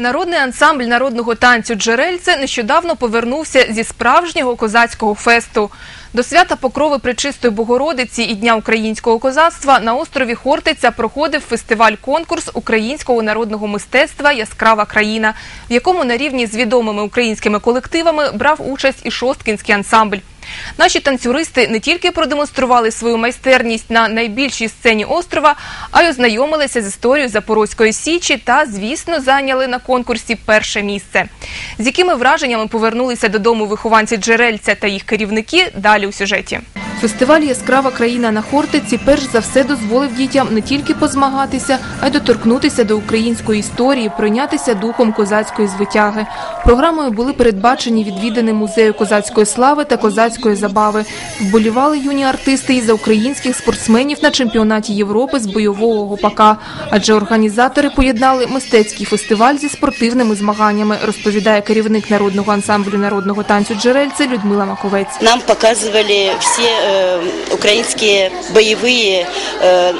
Народний ансамбль народного танцю Джерельце нещодавно повернувся зі справжнього козацького фесту. До свята Покрови Пречистої Богородиці і Дня українського козацтва на острові Хортиця проходив фестиваль-конкурс українського народного мистецтва Яскрава країна, в якому на рівні з відомими українськими колективами брав участь і шосткінський ансамбль. Наші танцюристи не тільки продемонстрували свою майстерність на найбільшій сцені острова, а й ознайомилися з історією Запорозької січі та, звісно, зайняли на конкурсі перше місце. З якими враженнями повернулися додому вихованці Джерельця та їх керівники далі у сюжеті. Фестиваль Яскрава країна на Хортиці перш за все дозволив дітям не тільки позмагатися, а й доторкнутися до української історії, пройнятися духом козацької звитяги. Програмою були передбачені відвідини музею козацької слави та козацької забави. Вболівали юні артисти і за українських спортсменів на чемпіонаті Європи з бойового гопака. Адже організатори поєднали мистецький фестиваль зі спортивними змаганнями, розповідає керівник народного ансамблю народного танцю Джерельце Людмила Маковець. Нам показывали все э, украинские боевые э,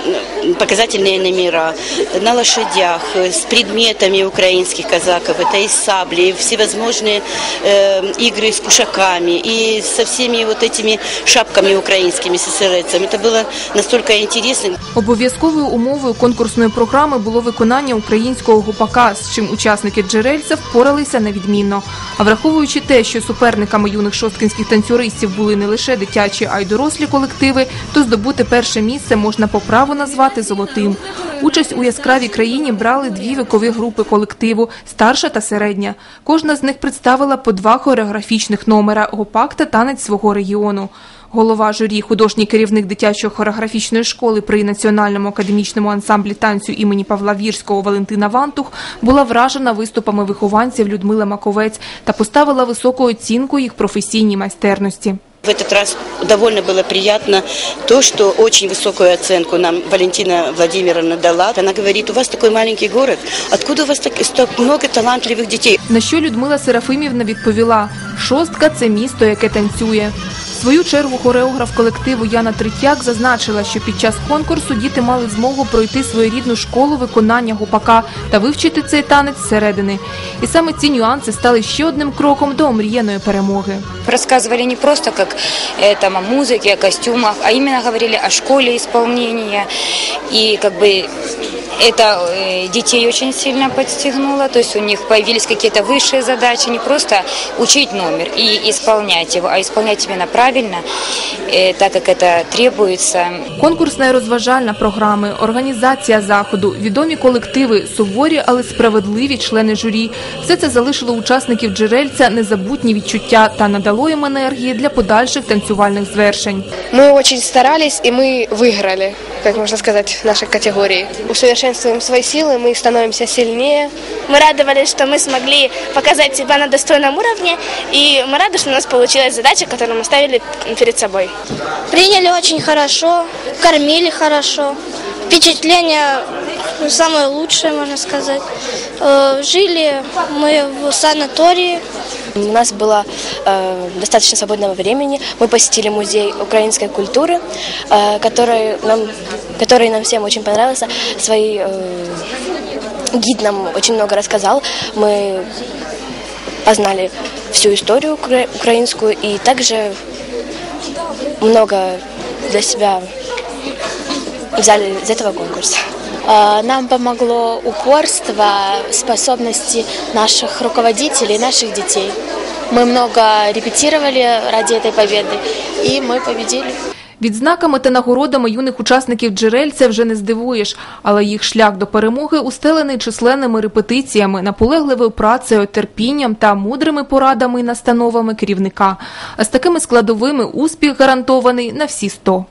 показательные номера на лошадях, э, с предметами украинских казаков. Это и сабли, и всевозможные э, игры с кушаками, и со всеми вот этими шапками украинскими, с сесерецами. Это было настолько интересно. Обов'язковою умовою конкурсної програми було виконання українського гупака, з чим учасники джерельця впоралися невідмінно. А враховуючи те, що суперниками юних шосткинських танцюристів були не лише дитячі, а й дорослі колективи, то здобути перше місце можна по праву назвати золотим. Участь у яскравій країні брали дві вікові групи колективу старша та середня. Кожна з них представила по два хореографічних номера гопак та танець свого регіону. Голова журі, художній керівник дитячої хореографічної школи при національному академічному ансамблі танцю імені Павла Вірського Валентина Вантух була вражена виступами вихованців Людмила Маковець та поставила високу оцінку їх професійній майстерності. В этот раз довольно было приятно то, что очень высокую оценку нам Валентина Владимировна дала. Она говорит, у вас такой маленький город, откуда у вас так, столько много талантливых детей? На що Людмила Серафимівна відповіла: шостка це місто, яке танцює. В свою чергу хореограф колективу Яна Третяк зазначила, що під час конкурсу діти мали змогу пройти своєрідну школу виконання гупака та вивчити цей танець зсередини. І саме ці нюанси стали ще одним кроком до омріяної перемоги. Рассказывали не просто как э, там о музыке, о костюмах, а именно говорили о школе исполнения. И как бы это э, детей очень сильно подстегнуло, то есть у них появились какие-то высшие задачи, не просто учить номер и исполнять его, а исполнять именно правильно, э, так как это требуется. Конкурсна і розважальна програми, організація заходу, відомі колективи, суворі, але справедливі члени журі. Все це залишило учасників джерельця незабутні відчуття та надало їм енергії для подальших танцювальних звершень. Мы очень старались, и мы выиграли, Как можно сказать, в нашей категории. Усовершенствуем свои силы, мы становимся сильнее. Мы радовались, что мы смогли показать себя на достойном уровне, и мы рады, что у нас получилась задача, которую мы ставили перед собой. Приняли очень хорошо, кормили хорошо. Впечатление ну, самое лучшее, можно сказать. Э, Жили мы в санатории. У нас было э, достаточно свободного времени. Мы посетили музей украинской культуры, э, который, нам, который нам всем очень понравился. Свои, э, гид нам очень много рассказал. Мы познали всю историю укра- украинскую и также много для себя взяли из этого конкурса. Э, Нам помогло упорство, способности наших руководителей, наших детей. Мы много репетировали ради этой победы, и мы победили. Відзнаками та нагородами юних учасників джерельця вже не здивуєш, але їх шлях до перемоги устелений численними репетиціями, наполегливою працею, терпінням та мудрими порадами і настановами керівника. А з такими складовими успіх гарантований на всі сто.